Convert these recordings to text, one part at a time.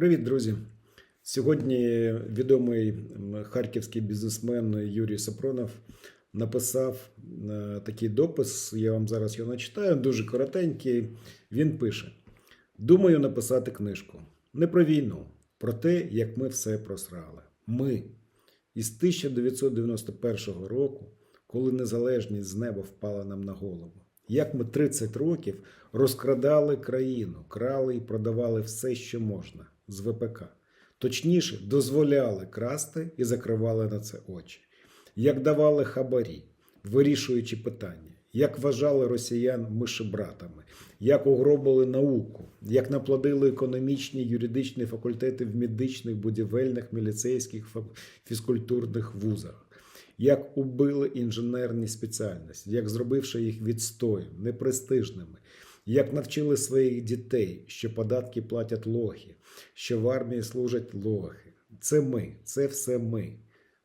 Привіт, друзі! Сьогодні відомий харківський бізнесмен Юрій Сапронов написав е, такий допис. Я вам зараз його начитаю, дуже коротенький. Він пише: Думаю написати книжку не про війну, про те, як ми все просрали. Ми із 1991 року, коли незалежність з неба впала нам на голову. Як ми 30 років розкрадали країну, крали і продавали все, що можна з ВПК. Точніше, дозволяли красти і закривали на це очі. Як давали хабарі, вирішуючи питання, як вважали росіян мишебратами, як угробили науку, як наплодили економічні юридичні факультети в медичних, будівельних, міліцейських, фізкультурних вузах як убили інженерні спеціальності, як зробивши їх відстоєм, непрестижними, як навчили своїх дітей, що податки платять лохи, що в армії служать лохи. Це ми, це все ми.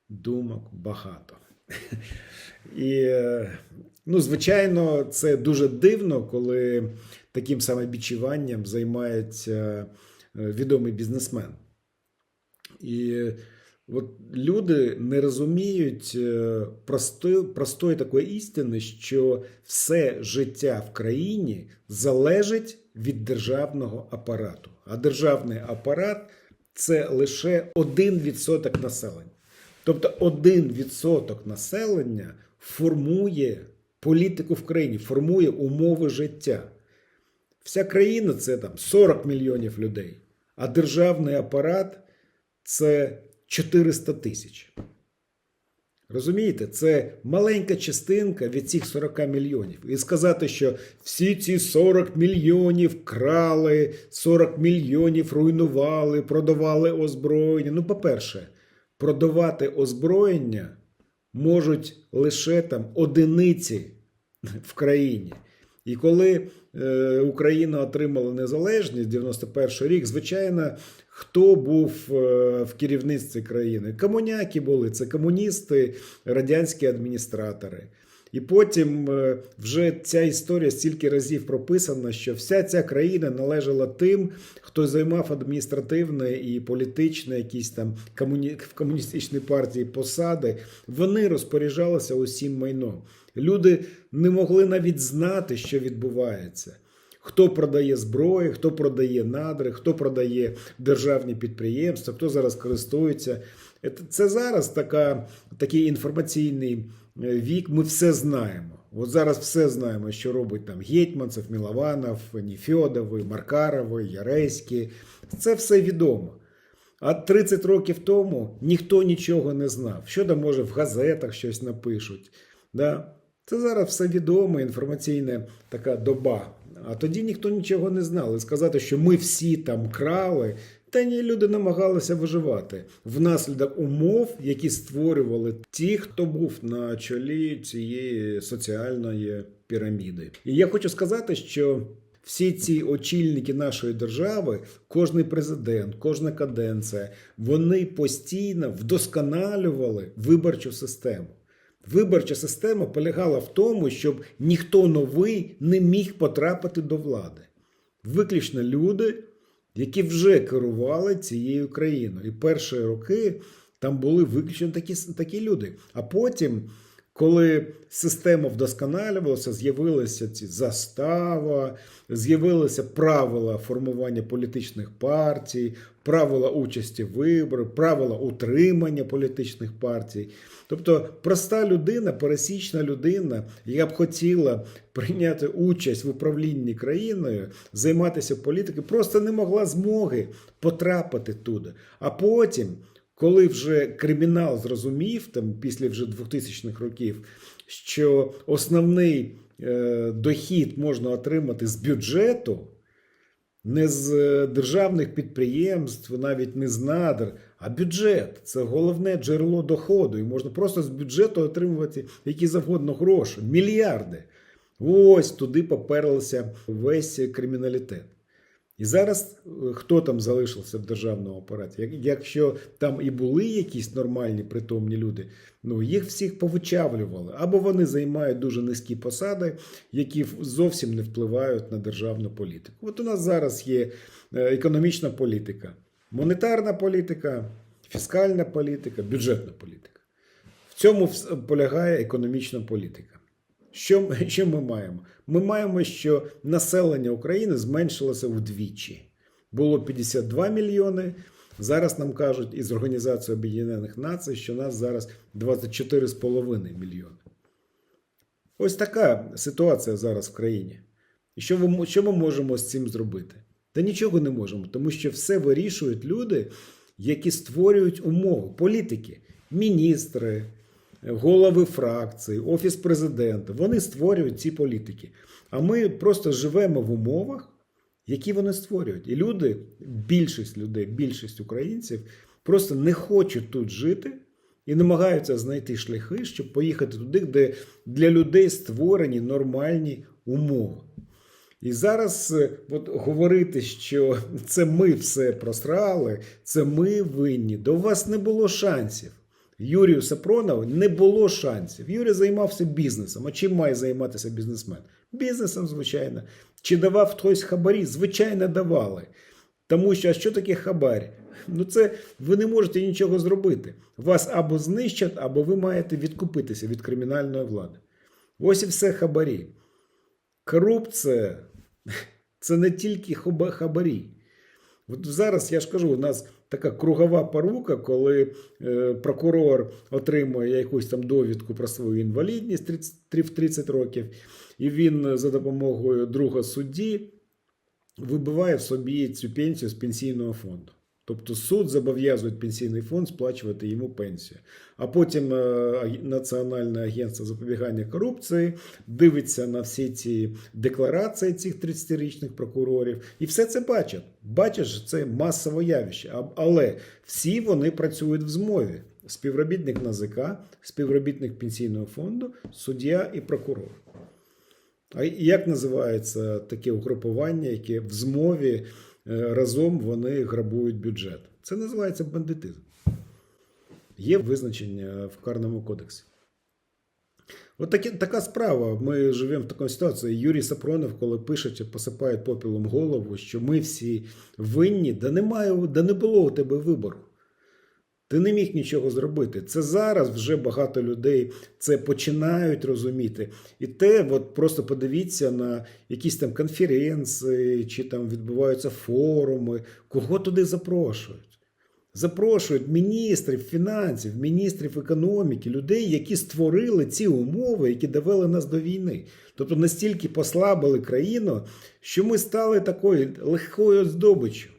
Думок багато. І, е, ну, звичайно, це дуже дивно, коли таким самобічуванням займається е, відомий бізнесмен. І от люди не розуміють е, простої, простої такої істини, що все життя в країні залежить від державного апарату. А державний апарат це лише 1% населення. Тобто 1% населення формує політику в країні, формує умови життя. Вся країна це там 40 мільйонів людей, а державний апарат це 400 тисяч. Розумієте, це маленька частинка від цих 40 мільйонів. І сказати, що всі ці 40 мільйонів крали, 40 мільйонів руйнували, продавали озброєння. Ну, по-перше, продавати озброєння можуть лише там одиниці в країні. І коли Україна отримала незалежність 91 рік, звичайно, хто був е, в керівництві країни? Комуняки були, це комуністи, радянські адміністратори. І потім е, вже ця історія стільки разів прописана, що вся ця країна належала тим, хто займав адміністративне і політичне, якісь там комуні... в комуністичній партії посади. Вони розпоряджалися усім майном. Люди не могли навіть знати, що відбувається. Хто продає зброю, хто продає надри, хто продає державні підприємства, хто зараз користується. Це- Це зараз така, такий інформаційний е, вік. Ми все знаємо. От зараз все знаємо, що робить там Гетьманцев, Мілованов, Ніфьодови, Маркарови, Яреські. Це все відомо. А 30 років тому ніхто нічого не знав. Що там може в газетах щось напишуть. Да? Це зараз все відомо, інформаційна така доба. А тоді ніхто нічого не знав. І сказати, що ми всі там крали, та ні, люди намагалися виживати внаслідок умов, які створювали ті, хто був на чолі цієї соціальної піраміди. І я хочу сказати, що всі ці очільники нашої держави, кожний президент, кожна каденція, вони постійно вдосконалювали виборчу систему. Виборча система полягала в тому, щоб ніхто новий не міг потрапити до влади. Виключно люди, які вже керували цією країною. І перші роки там були виключно такі, такі люди. А потім, коли система вдосконалювалася, з'явилися ці застава, з'явилися правила формування політичних партій, правила участі в виборах, правила утримання політичних партій. Тобто проста людина, пересічна людина, яка б хотіла прийняти участь в управлінні країною, займатися політикою, просто не могла змоги потрапити туди. А потім, коли вже кримінал зрозумів, там після вже 2000-х років, що основний е, дохід можна отримати з бюджету, не з е, державних підприємств, навіть не з надр, а бюджет це головне джерело доходу. І можна просто з бюджету отримувати які завгодно гроші, мільярди. Ось туди поперлися весь криміналітет. І зараз е, хто там залишився в державному апараті? Якщо там і були якісь нормальні притомні люди, ну їх всіх повичавлювали. Або вони займають дуже низькі посади, які зовсім не впливають на державну політику. От у нас зараз є е, економічна політика. Монетарна політика, фіскальна політика, бюджетна політика. В цьому полягає економічна політика. Що, що ми маємо? Ми маємо, що населення України зменшилося вдвічі. Було 52 мільйони. Зараз нам кажуть із Організації Об'єднаних Націй, що нас зараз 24,5 мільйони. Ось така ситуація зараз в країні. І що, ви, що ми можемо з цим зробити? Та нічого не можемо, тому що все вирішують люди, які створюють умови, політики, міністри, голови фракцій, офіс президента. Вони створюють ці політики. А ми просто живемо в умовах, які вони створюють. І люди, більшість людей, більшість українців просто не хочуть тут жити і намагаються знайти шляхи, щоб поїхати туди, де для людей створені нормальні умови. І зараз е, от, говорити, що це ми все просрали, це ми винні. До вас не було шансів. Юрію Сапронову не було шансів. Юрій займався бізнесом. А чим має займатися бізнесмен? Бізнесом, звичайно. Чи давав хтось хабарі? Звичайно, давали. Тому що а що таке хабар? Ну це ви не можете нічого зробити. Вас або знищать, або ви маєте відкупитися від кримінальної влади. Ось і все хабарі. Корупція це не тільки хабарі. От зараз я ж кажу, у нас така кругова порука, коли е, прокурор отримує якусь там довідку про свою інвалідність 30, в 30 років, і він за допомогою друга судді вибиває собі цю пенсію з пенсійного фонду. Тобто суд зобов'язує пенсійний фонд сплачувати йому пенсію. А потім е, Національне агентство запобігання корупції дивиться на всі ці декларації цих 30-річних прокурорів і все це бачать. Бачать, що це масове явище. Але всі вони працюють в змові. Співробітник НАЗК, співробітник пенсійного фонду, суддя і прокурор. А як називається таке угрупування, яке в змові разом вони грабують бюджет? Це називається бандитизм. Є визначення в Карному кодексі. От такі, така справа. Ми живемо в такій ситуації. Юрій Сапронов, коли пише, посипає попілом голову, що ми всі винні, да немає, да не було у тебе вибору. Ти не міг нічого зробити. Це зараз вже багато людей це починають розуміти. І те, от просто подивіться на якісь там конференції, чи там відбуваються форуми, кого туди запрошують. Запрошують міністрів фінансів, міністрів економіки, людей, які створили ці умови, які довели нас до війни. Тобто настільки послабили країну, що ми стали такою легкою здобиччю.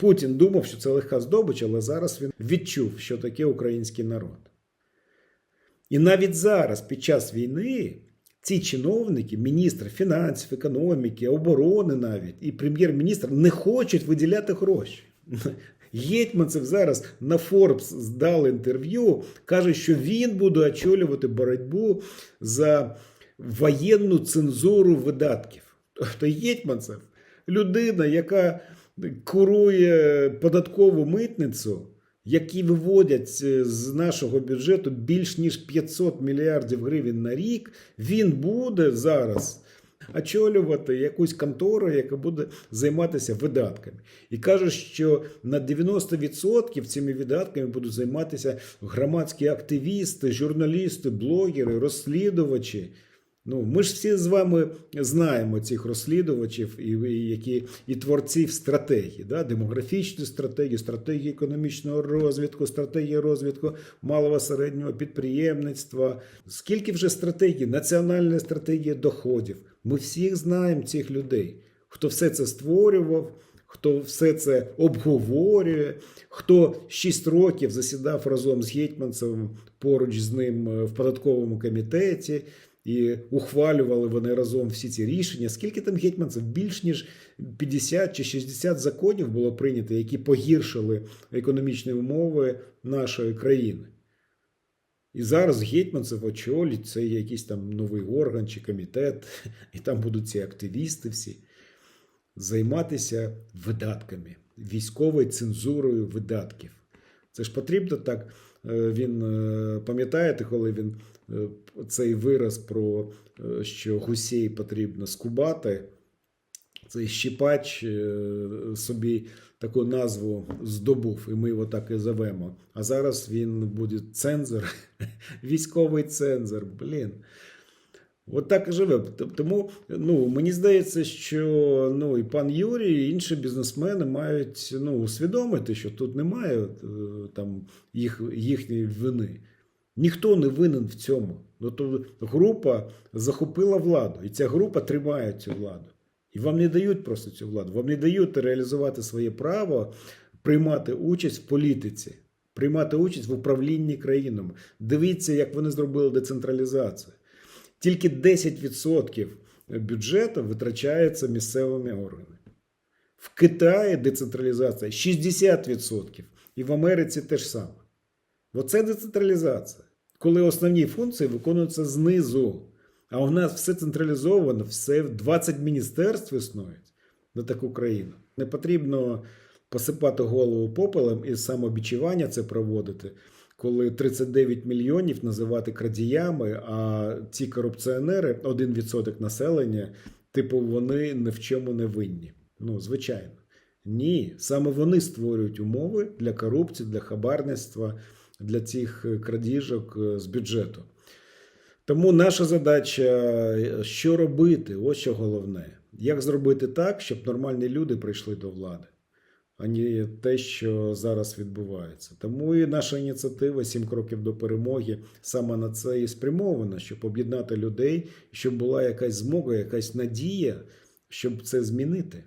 Путін думав, що це легка здобич, але зараз він відчув, що таке український народ. І навіть зараз, під час війни, ці чиновники, міністр фінансів, економіки, оборони навіть і прем'єр-міністр не хочуть виділяти гроші. Гетьманцев зараз на Forbes здав інтерв'ю, каже, що він буде очолювати боротьбу за воєнну цензуру видатків. Тобто Гетьманцев людина, яка курує податкову митницю, які виводять е, з нашого бюджету більш ніж 500 мільярдів гривень на рік, він буде зараз очолювати якусь контору, яка буде займатися видатками. І каже, що на 90% цими видатками будуть займатися громадські активісти, журналісти, блогери, розслідувачі. Ну, ми ж всі з вами знаємо цих розслідувачів і, які і творців стратегії, да? демографічної стратегії, стратегії економічного розвитку, стратегії розвитку малого середнього підприємництва. Скільки вже стратегій, національна стратегія доходів. Ми всіх знаємо цих людей, хто все це створював. Хто все це обговорює, хто 6 років засідав разом з Гетьманцевим поруч з ним е, в податковому комітеті, і ухвалювали вони разом всі ці рішення. Скільки там гетьманців? Більш ніж 50 чи 60 законів було прийнято, які погіршили економічні умови нашої країни. І зараз гетьманцев очолить це якийсь там новий орган чи комітет, і там будуть ці активісти всі займатися видатками, військовою цензурою видатків. Це ж потрібно так. Е, Він е, пам'ятаєте, коли він цей вираз про е, що гусей потрібно скубати. цей щіпач е, собі таку назву здобув, і ми його так і зовемо. А зараз він буде цензор, військовий цензор. Блін. От так і живе. Тому ну, мені здається, що ну, і пан Юрій, і інші бізнесмени мають ну, усвідомити, що тут немає е, там, їх, їхньої вини. Ніхто не винен в цьому. Ну, то група захопила владу, і ця група тримає цю владу. І вам не дають просто цю владу, вам не дають реалізувати своє право приймати участь в політиці, приймати участь в управлінні країнами. Дивіться, як вони зробили децентралізацію. Тільки 10% бюджету витрачається місцевими органами. В Китаї децентралізація 60%. І в Америці теж саме. Оце децентралізація. Коли основні функції виконуються знизу. А у нас все централізовано, все 20 міністерств існують на таку країну. Не потрібно посипати голову попелем і самобічування це проводити, коли 39 мільйонів називати крадіями, а ці корупціонери 1% населення, типу, вони ні в чому не винні. Ну, звичайно. Ні, саме вони створюють умови для корупції, для хабарництва, для цих е, крадіжок е, з бюджету. Тому наша задача, е, що робити, ось що головне. Як зробити так, щоб нормальні люди прийшли до влади, а не те, що зараз відбувається. Тому і наша ініціатива «7 кроків до перемоги саме на це і спрямована, щоб об'єднати людей, щоб була якась змога, якась надія, щоб це змінити.